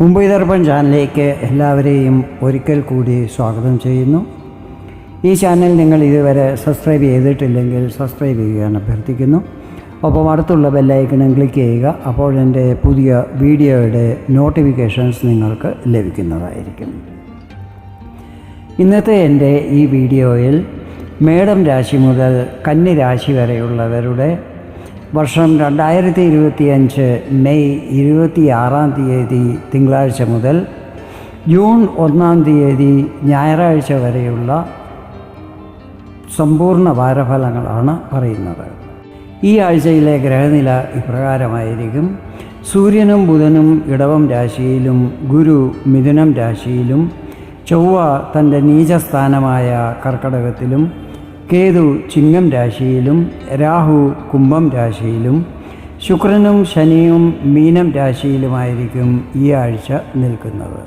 മുംബൈ ദർപ്പൺ ചാനലിലേക്ക് എല്ലാവരെയും ഒരിക്കൽ കൂടി സ്വാഗതം ചെയ്യുന്നു. ഈ ചാനൽ നിങ്ങൾ ഇതുവരെ സബ്സ്ക്രൈബ് ചെയ്തിട്ടില്ലെങ്കിൽ സബ്സ്ക്രൈബ് ചെയ്യാൻ അഭ്യർത്ഥിക്കുന്നു. ഒപ്പം അടുത്തുള്ള ബെല്ലൈക്കണും ക്ലിക്ക് ചെയ്യുക അപ്പോൾ എന്റെ പുതിയ വീഡിയോയുടെ നോട്ടിഫിക്കേഷൻസ് നിങ്ങൾക്ക് ലഭിക്കുന്നതായിരിക്കും. ഇന്നത്തെ എന്റെ ഈ വീഡിയോയിൽ മേടം രാശി മുതൽ കന്നി രാശി വരെയുള്ളവരുടെ വർഷം രണ്ടായിരത്തി ഇരുപത്തിയഞ്ച് മെയ് ഇരുപത്തിയാറാം തീയതി തിങ്കളാഴ്ച മുതൽ ജൂൺ ഒന്നാം തീയതി ഞായറാഴ്ച വരെയുള്ള സമ്പൂർണ വാരഫലങ്ങളാണ് പറയുന്നത്. ഈ ആഴ്ചയിലെ ഗ്രഹനില ഇപ്രകാരമായിരിക്കും. സൂര്യനും ബുധനും ഇടവം രാശിയിലും ഗുരു മിഥുനം രാശിയിലും ചൊവ്വ തന്റെ നീചസ്ഥാനമായ കർക്കടകത്തിലും കേതു ചിങ്ങം രാശിയിലും രാഹു കുംഭം രാശിയിലും ശുക്രനും ശനിയും മീനം രാശിയിലുമായിരിക്കും ഈ ആഴ്ച നിൽക്കുന്നത്.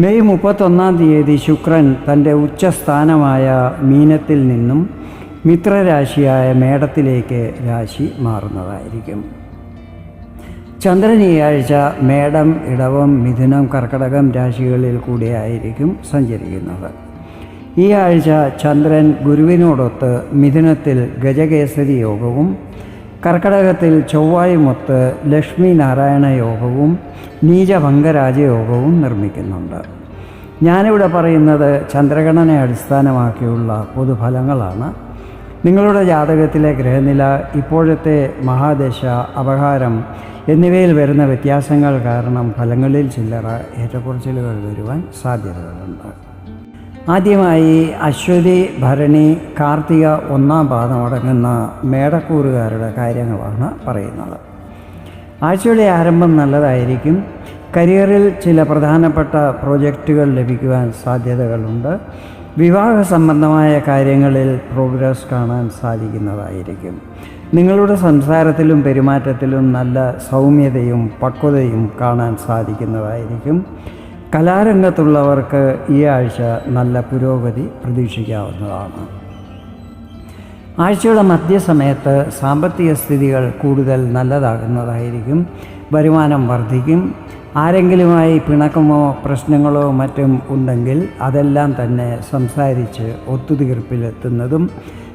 മെയ് മുപ്പത്തൊന്നാം തീയതി ശുക്രൻ തന്റെ ഉച്ചസ്ഥാനമായ മീനത്തിൽ നിന്നും മിത്രരാശിയായ മേടത്തിലേക്ക് രാശി മാറുന്നതായിരിക്കും. ചന്ദ്രൻ ഈ ആഴ്ച മേടം ഇടവം മിഥുനം കർക്കടകം രാശികളിൽ കൂടിയായിരിക്കും സഞ്ചരിക്കുന്നത്. ഈ ആഴ്ച ചന്ദ്രൻ ഗുരുവിനോടൊത്ത് മിഥുനത്തിൽ ഗജകേസരി യോഗവും കർക്കടകത്തിൽ ചൊവ്വായുമൊത്ത് ലക്ഷ്മി നാരായണ യോഗവും നീചഭംഗരാജയോഗവും നിർമ്മിക്കുന്നുണ്ട്. ഞാനിവിടെ പറയുന്നത് ചന്ദ്രഗണനെ അടിസ്ഥാനമാക്കിയുള്ള പൊതുഫലങ്ങളാണ്. നിങ്ങളുടെ ജാതകത്തിലെ ഗ്രഹനില ഇപ്പോഴത്തെ മഹാദശ അപഹാരം എന്നിവയിൽ വരുന്ന വ്യത്യാസങ്ങൾ കാരണം ഫലങ്ങളിൽ ചില്ലറ ഏറ്റക്കുറച്ചിലുകൾ വരുവാൻ സാധ്യതകളുണ്ട്. ആദ്യമായി അശ്വതി ഭരണി കാർത്തിക ഒന്നാം പാദം അടങ്ങുന്ന മേടക്കൂറുകാരുടെ കാര്യങ്ങളാണ് പറയുന്നത്. ആഴ്ചയുടെ ആരംഭം നല്ലതായിരിക്കും. കരിയറിൽ ചില പ്രധാനപ്പെട്ട പ്രോജക്റ്റുകൾ ലഭിക്കുവാൻ സാധ്യതകളുണ്ട്. വിവാഹ സംബന്ധമായ കാര്യങ്ങളിൽ പ്രോഗ്രസ് കാണാൻ സാധിക്കുന്നതായിരിക്കും. നിങ്ങളുടെ സംസാരത്തിലും പെരുമാറ്റത്തിലും നല്ല സൗമ്യതയും പക്വതയും കാണാൻ സാധിക്കുന്നതായിരിക്കും. കലാരംഗത്തുള്ളവർക്ക് ഈ ആഴ്ച നല്ല പുരോഗതി പ്രതീക്ഷിക്കാവുന്നതാണ്. ആഴ്ചയുടെ മധ്യസമയത്ത് സാമ്പത്തിക സ്ഥിതികൾ കൂടുതൽ നല്ലതാകുന്നതായിരിക്കും. വരുമാനം വർദ്ധിക്കും. ആരെങ്കിലുമായി പിണക്കമോ പ്രശ്നങ്ങളോ മറ്റും ഉണ്ടെങ്കിൽ അതെല്ലാം തന്നെ സംസാരിച്ച് ഒത്തുതീർപ്പിലെത്തുന്നതും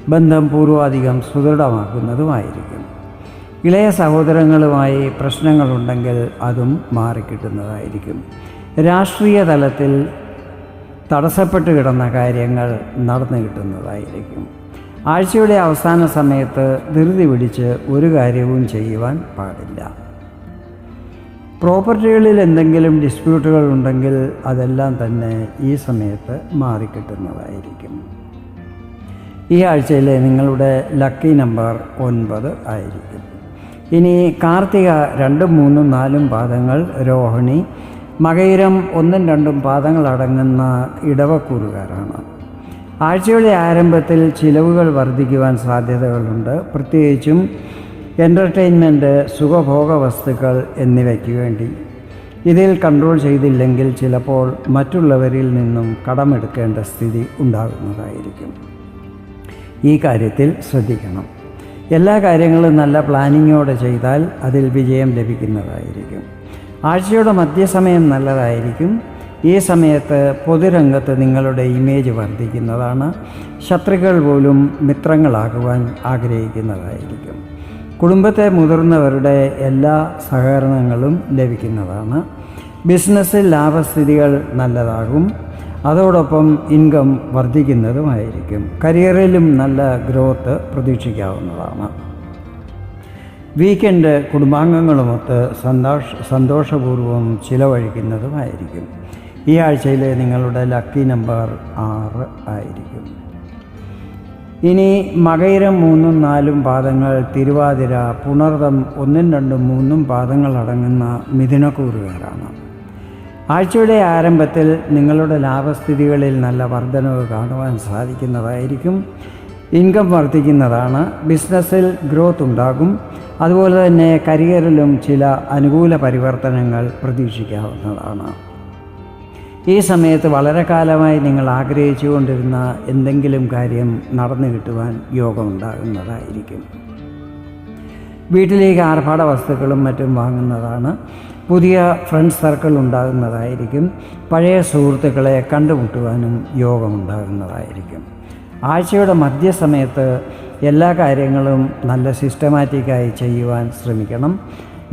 ബന്ധം പൂർവാധികം സുദൃഢമാക്കുന്നതുമായിരിക്കും. ഇളയ സഹോദരങ്ങളുമായി പ്രശ്നങ്ങളുണ്ടെങ്കിൽ അതും മാറിക്കിട്ടുന്നതായിരിക്കും. രാഷ്ട്രീയ തലത്തിൽ തടസ്സപ്പെട്ട് കിടന്ന കാര്യങ്ങൾ നടന്നു കിട്ടുന്നതായിരിക്കും. ആഴ്ചയുടെ അവസാന സമയത്ത് ധൃതി പിടിച്ച് ഒരു കാര്യവും ചെയ്യുവാൻ പാടില്ല. പ്രോപ്പർട്ടികളിൽ എന്തെങ്കിലും ഡിസ്പ്യൂട്ടുകൾ ഉണ്ടെങ്കിൽ അതെല്ലാം തന്നെ ഈ സമയത്ത് മാറിക്കിട്ടുന്നതായിരിക്കും. ഈ ആഴ്ചയിലെ നിങ്ങളുടെ ലക്കി നമ്പർ ഒൻപത് ആയിരിക്കും. ഇനി കാർത്തിക രണ്ടും മൂന്നും നാലും പാദങ്ങൾ രോഹിണി മകയിരം ഒന്നും രണ്ടും പാദങ്ങളടങ്ങുന്ന ഇടവക്കൂറുകാരാണ്. ആഴ്ചയുടെ ആരംഭത്തിൽ ചിലവുകൾ വർദ്ധിക്കുവാൻ സാധ്യതകളുണ്ട്. പ്രത്യേകിച്ചും എന്റർടൈൻമെന്റ് സുഖഭോഗ വസ്തുക്കൾ എന്നിവയ്ക്ക് വേണ്ടി. ഇതിൽ കൺട്രോൾ ചെയ്തില്ലെങ്കിൽ ചിലപ്പോൾ മറ്റുള്ളവരിൽ നിന്നും കടമെടുക്കേണ്ട സ്ഥിതി ഉണ്ടാകുന്നതായിരിക്കും. ഈ കാര്യത്തിൽ ശ്രദ്ധിക്കണം. എല്ലാ കാര്യങ്ങളും നല്ല പ്ലാനിങ്ങോടെ ചെയ്താൽ അതിൽ വിജയം ലഭിക്കുന്നതായിരിക്കും. ആഴ്ചയുടെ മധ്യസമയം നല്ലതായിരിക്കും. ഈ സമയത്ത് പൊതുരംഗത്ത് നിങ്ങളുടെ ഇമേജ് വർദ്ധിക്കുന്നതാണ്. ശത്രുക്കൾ പോലും മിത്രങ്ങളാകുവാൻ ആഗ്രഹിക്കുന്നതായിരിക്കും. കുടുംബത്തെ മുതിർന്നവരുടെ എല്ലാ സഹകരണങ്ങളും ലഭിക്കുന്നതാണ്. ബിസിനസ്സിൽ ലാഭസ്ഥിതികൾ നല്ലതാകും. അതോടൊപ്പം ഇൻകം വർദ്ധിക്കുന്നതുമായിരിക്കും. കരിയറിലും നല്ല ഗ്രോത്ത് പ്രതീക്ഷിക്കാവുന്നതാണ്. വീക്കെൻഡ് കുടുംബാംഗങ്ങളുമൊത്ത് സന്തോഷ സന്തോഷപൂർവം ചിലവഴിക്കുന്നതുമായിരിക്കും. ഈ ആഴ്ചയിലെ നിങ്ങളുടെ ലക്കി നമ്പർ ആറ് ആയിരിക്കും. ഇനി മകയിരം മൂന്നും നാലും പാദങ്ങൾ തിരുവാതിര പുണർതം ഒന്നും രണ്ടും മൂന്നും പാദങ്ങൾ അടങ്ങുന്ന മിഥുനക്കൂറുകാരാണ്. ആഴ്ചയുടെ ആരംഭത്തിൽ നിങ്ങളുടെ ലാഭസ്ഥിതികളിൽ നല്ല വർധനവ് കാണുവാൻ സാധിക്കുന്നതായിരിക്കും. ഇൻകം വർദ്ധിക്കുന്നതാണ്. ബിസിനസ്സിൽ ഗ്രോത്ത് ഉണ്ടാകും. അതുപോലെ തന്നെ കരിയറിലും ചില അനുകൂല പരിവർത്തനങ്ങൾ പ്രതീക്ഷിക്കാവുന്നതാണ്. ഈ സമയത്ത് വളരെ കാലമായി നിങ്ങൾ ആഗ്രഹിച്ചുകൊണ്ടിരുന്ന എന്തെങ്കിലും കാര്യം നടന്നു കിട്ടുവാൻ യോഗമുണ്ടാകുന്നതായിരിക്കും. വീട്ടിലേക്ക് ആർഭാട വസ്തുക്കളും മറ്റും വാങ്ങുന്നതാണ്. പുതിയ ഫ്രണ്ട് സർക്കിൾ ഉണ്ടാകുന്നതായിരിക്കും. പഴയ സുഹൃത്തുക്കളെ കണ്ടുമുട്ടുവാനും യോഗമുണ്ടാകുന്നതായിരിക്കും. ആഴ്ചയുടെ മധ്യസമയത്ത് എല്ലാ കാര്യങ്ങളും നല്ല സിസ്റ്റമാറ്റിക്കായി ചെയ്യുവാൻ ശ്രമിക്കണം.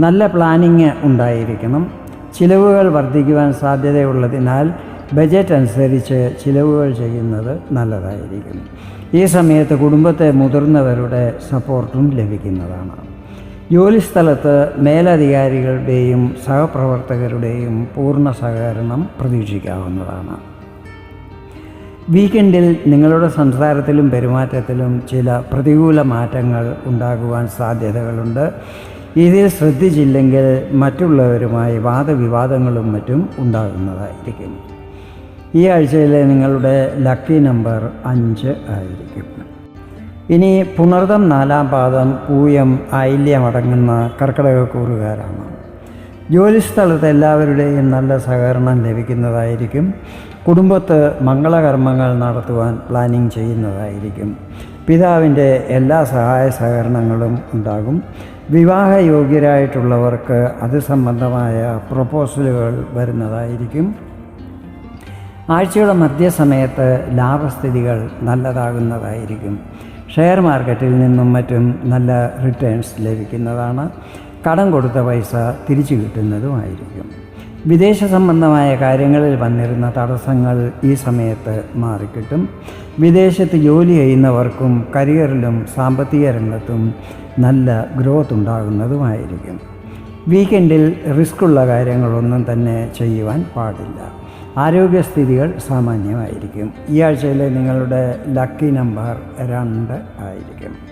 നല്ല പ്ലാനിങ് ഉണ്ടായിരിക്കണം. ചിലവുകൾ വർദ്ധിക്കുവാൻ സാധ്യതയുള്ളതിനാൽ ബജറ്റ് അനുസരിച്ച് ചിലവുകൾ ചെയ്യുന്നത് നല്ലതായിരിക്കും. ഈ സമയത്ത് കുടുംബത്തെ മുതിർന്നവരുടെ സപ്പോർട്ടും ലഭിക്കുന്നതാണ്. ജോലിസ്ഥലത്ത് മേലധികാരികളുടെയും സഹപ്രവർത്തകരുടെയും പൂർണ സഹകരണം പ്രതീക്ഷിക്കാവുന്നതാണ്. വീക്കെൻഡിൽ നിങ്ങളുടെ സംസാരത്തിലും പെരുമാറ്റത്തിലും ചില പ്രതികൂല മാറ്റങ്ങൾ ഉണ്ടാകുവാൻ സാധ്യതകളുണ്ട്. ഇതിൽ ശ്രദ്ധിച്ചില്ലെങ്കിൽ മറ്റുള്ളവരുമായി വാദവിവാദങ്ങളും മറ്റും ഉണ്ടാകുന്നതായിരിക്കും. ഈ ആഴ്ചയിലെ നിങ്ങളുടെ ലക്കി നമ്പർ അഞ്ച് ആയിരിക്കും. ഇനി പുണർദം നാലാം പാദം പൂയം ഐല്യമടങ്ങുന്ന കർക്കിടകക്കൂറുകാരാണ്. ജോലിസ്ഥലത്ത് എല്ലാവരുടെയും നല്ല സഹകരണം ലഭിക്കുന്നതായിരിക്കും. കുടുംബത്ത് മംഗളകർമ്മങ്ങൾ നടത്തുവാൻ പ്ലാനിങ് ചെയ്യുന്നതായിരിക്കും. പിതാവിന്റെ എല്ലാ സഹായ സഹകരണങ്ങളും ഉണ്ടാകും. വിവാഹയോഗ്യരായിട്ടുള്ളവർക്ക് അത് സംബന്ധമായ പ്രൊപ്പോസലുകൾ വരുന്നതായിരിക്കും. ആഴ്ചയുടെ മധ്യസമയത്ത് ലാഭസ്ഥിതികൾ നല്ലതാകുന്നതായിരിക്കും. ഷെയർ മാർക്കറ്റിൽ നിന്നും മറ്റും നല്ല റിട്ടേൺസ് ലഭിക്കുന്നതാണ്. കടം കൊടുത്ത പൈസ തിരിച്ചു കിട്ടുന്നതുമായിരിക്കും. വിദേശ സംബന്ധമായ കാര്യങ്ങളിൽ വന്നിരുന്ന തടസ്സങ്ങൾ ഈ സമയത്ത് മാറിക്കിട്ടും. വിദേശത്ത് ജോലി ചെയ്യുന്നവർക്കും കരിയറിലും സാമ്പത്തിക രംഗത്തും നല്ല ഗ്രോത്ത് ഉണ്ടാകുന്നതുമായിരിക്കും. വീക്കെൻഡിൽ റിസ്ക്കുള്ള കാര്യങ്ങളൊന്നും തന്നെ ചെയ്യുവാൻ പാടില്ല. ആരോഗ്യസ്ഥിതികൾ സാമാന്യമായിരിക്കും. ഈ ആഴ്ചയിലെ നിങ്ങളുടെ ലക്കി നമ്പർ രണ്ട് ആയിരിക്കും.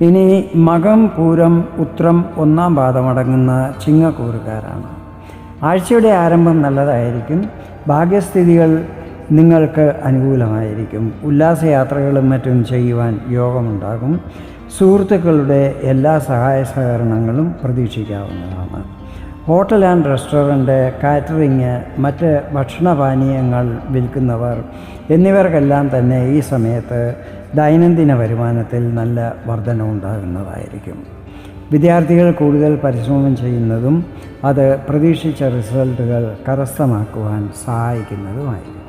ഇനി മകം പൂരം ഉത്രം ഒന്നാം പാദമടങ്ങുന്ന ചിങ്ങക്കൂറുകാരാണ്. ആഴ്ചയുടെ ആരംഭം നല്ലതായിരിക്കും. ഭാഗ്യസ്ഥിതികൾ നിങ്ങൾക്ക് അനുകൂലമായിരിക്കും. ഉല്ലാസയാത്രകളും മറ്റും ചെയ്യുവാൻ യോഗമുണ്ടാകും. സുഹൃത്തുക്കളുടെ എല്ലാ സഹായ സഹകരണങ്ങളും പ്രതീക്ഷിക്കാവുന്നതാണ്. ഹോട്ടൽ ആൻഡ് റെസ്റ്റോറന്റ് കാറ്ററിങ് മറ്റ് ഭക്ഷണപാനീയങ്ങൾ വിൽക്കുന്നവർ എന്നിവർക്കെല്ലാം തന്നെ ഈ സമയത്ത് ദൈനംദിന വരുമാനത്തിൽ നല്ല വർധനവുണ്ടാകുന്നതായിരിക്കും. വിദ്യാർത്ഥികൾ കൂടുതൽ പരിശ്രമം ചെയ്യുന്നതും അത് പ്രതീക്ഷിച്ച റിസൾട്ടുകൾ കരസ്ഥമാക്കുവാൻ സഹായിക്കുന്നതുമായിരിക്കും.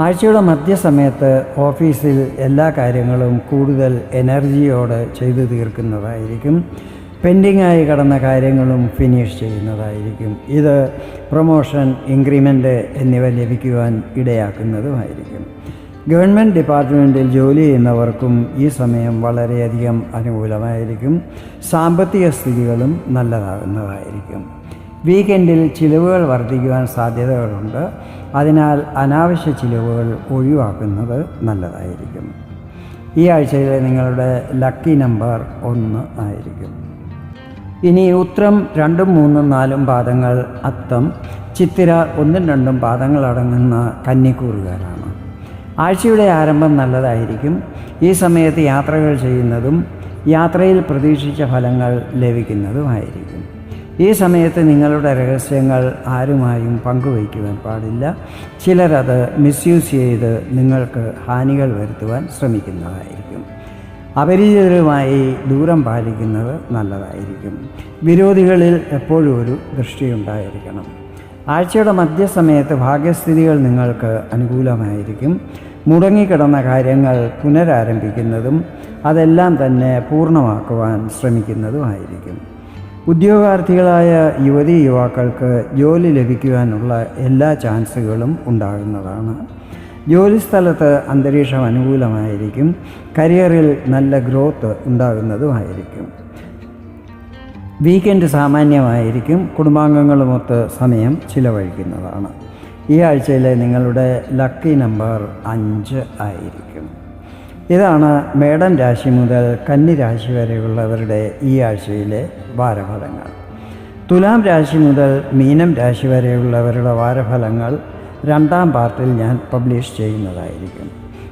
ആഴ്ചയുടെ മധ്യസമയത്ത് ഓഫീസിൽ എല്ലാ കാര്യങ്ങളും കൂടുതൽ എനർജിയോടെ ചെയ്തു തീർക്കുന്നതായിരിക്കും. പെൻഡിംഗ് ആയി കിടന്ന കാര്യങ്ങളും ഫിനിഷ് ചെയ്യുന്നതായിരിക്കും. ഇത് പ്രൊമോഷൻ ഇൻക്രിമെന്റ് എന്നിവ ലഭിക്കുവാൻ ഇടയാക്കുന്നതുമായിരിക്കും. ഗവൺമെന്റ് ഡിപ്പാർട്ട്മെന്റിൽ ജോലി ചെയ്യുന്നവർക്കും ഈ സമയം വളരെയധികം അനുകൂലമായിരിക്കും. സാമ്പത്തിക സ്ഥിതികളും നല്ലതാകുന്നതായിരിക്കും. വീക്കെൻഡിൽ ചിലവുകൾ വർദ്ധിക്കുവാൻ സാധ്യതകളുണ്ട്. അതിനാൽ അനാവശ്യ ചിലവുകൾ ഒഴിവാക്കുന്നത് നല്ലതായിരിക്കും. ഈ ആഴ്ചയിലെ നിങ്ങളുടെ ലക്കി നമ്പർ ഒന്ന് ആയിരിക്കും. ഇനി ഉത്രം രണ്ടും മൂന്നും നാലും പാദങ്ങൾ അത്തം ചിത്തിര ഒന്നും രണ്ടും പാദങ്ങൾ അടങ്ങുന്ന കന്നിക്കൂറുകാരാണ്. ആഴ്ചയുടെ ആരംഭം നല്ലതായിരിക്കും. ഈ സമയത്ത് യാത്രകൾ ചെയ്യുന്നതും യാത്രയിൽ പ്രതീക്ഷിച്ച ഫലങ്ങൾ ലഭിക്കുന്നതുമായിരിക്കും. ഈ സമയത്ത് നിങ്ങളുടെ രഹസ്യങ്ങൾ ആരുമായും പങ്കുവയ്ക്കുവാൻ പാടില്ല. ചിലരത് മിസ്യൂസ് ചെയ്ത് നിങ്ങൾക്ക് ഹാനികൾ വരുത്തുവാൻ ശ്രമിക്കുന്നതായിരിക്കും. അപരിചിതരുമായി ദൂരം പാലിക്കുന്നത് നല്ലതായിരിക്കും. വിരോധികളിൽ എപ്പോഴും ഒരു ദൃഷ്ടിയുണ്ടായിരിക്കണം. ആഴ്ചയുടെ മധ്യസമയത്ത് ഭാഗ്യസ്ഥിതികൾ നിങ്ങൾക്ക് അനുകൂലമായിരിക്കും. മുടങ്ങിക്കിടന്ന കാര്യങ്ങൾ പുനരാരംഭിക്കുന്നതും അതെല്ലാം തന്നെ പൂർണമാക്കുവാൻ ശ്രമിക്കുന്നതുമായിരിക്കും. ഉദ്യോഗാർത്ഥികളായ യുവതി യുവാക്കൾക്ക് ജോലി ലഭിക്കുവാനുള്ള എല്ലാ ചാൻസുകളും ഉണ്ടാകുന്നതാണ്. ജോലിസ്ഥലത്ത് അന്തരീക്ഷം അനുകൂലമായിരിക്കും. കരിയറിൽ നല്ല ഗ്രോത്ത് ഉണ്ടാകുന്നതുമായിരിക്കും. വീക്കെൻഡ് സാമാന്യമായിരിക്കും. കുടുംബാംഗങ്ങളുമൊത്ത് സമയം ചിലവഴിക്കുന്നതാണ്. ഈ ആഴ്ചയിലെ നിങ്ങളുടെ ലക്കി നമ്പർ അഞ്ച് ആയിരിക്കും. ഇതാണ് മേടൻ രാശി മുതൽ കന്നി രാശി വരെയുള്ളവരുടെ ഈ ആഴ്ചയിലെ വാരഫലങ്ങൾ. തുലാം രാശി മുതൽ മീനം രാശി വരെയുള്ളവരുടെ വാരഫലങ്ങൾ രണ്ടാം പാർട്ടിൽ ഞാൻ പബ്ലിഷ് ചെയ്യുന്നതായിരിക്കും.